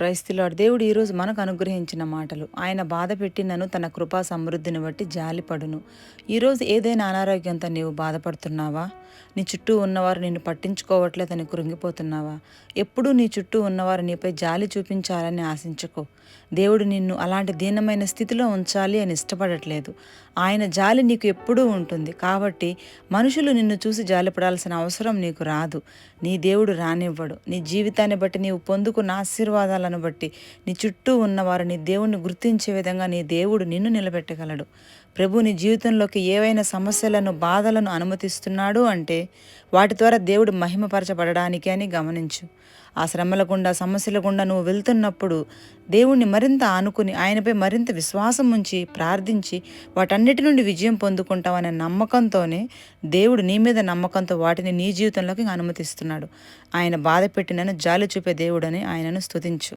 క్రైస్తులాడు. దేవుడు ఈరోజు మనకు అనుగ్రహించిన మాటలు. ఆయన బాధ పెట్టినను తన కృపా సమృద్ధిని బట్టి జాలిపడును. ఈరోజు ఏదైనా అనారోగ్యంతో నీవు బాధపడుతున్నావా? నీ చుట్టూ ఉన్నవారు నిన్ను పట్టించుకోవట్లేదని కృంగిపోతున్నావా? ఎప్పుడూ నీ చుట్టూ ఉన్నవారు నీపై జాలి చూపించాలని ఆశించకో. దేవుడు నిన్ను అలాంటి దీనమైన స్థితిలో ఉంచాలి అని ఇష్టపడట్లేదు. ఆయన జాలి నీకు ఎప్పుడూ ఉంటుంది. కాబట్టి మనుషులు నిన్ను చూసి జాలిపడాల్సిన అవసరం నీకు రాదు. నీ దేవుడు రానివ్వడు. నీ జీవితాన్ని బట్టి నీవు పొందుకున్న ఆశీర్వాదాలను బట్టి నీ చుట్టూ ఉన్నవారు నీ దేవుణ్ణి గుర్తించే విధంగా నీ దేవుడు నిన్ను నిలబెట్టగలడు. ప్రభు నీ జీవితంలోకి ఏవైనా సమస్యలను బాధలను అనుమతిస్తున్నాడు అంటే వాటి ద్వారా దేవుడు మహిమపరచబడడానికి అని గమనించు. ఆ శ్రమల గుండా సమస్యల గుండా నువ్వు వెళ్తున్నప్పుడు దేవుణ్ణి మరింత ఆనుకుని ఆయనపై మరింత విశ్వాసం ఉంచి ప్రార్థించి వాటన్నిటి నుండి విజయం పొందుకుంటావనే నమ్మకంతోనే దేవుడు నీ మీద నమ్మకంతో వాటిని నీ జీవితంలోకి అనుమతిస్తున్నాడు. ఆయన బాధ పెట్టినను జాలి చూపే దేవుడని ఆయనను స్తుతించు.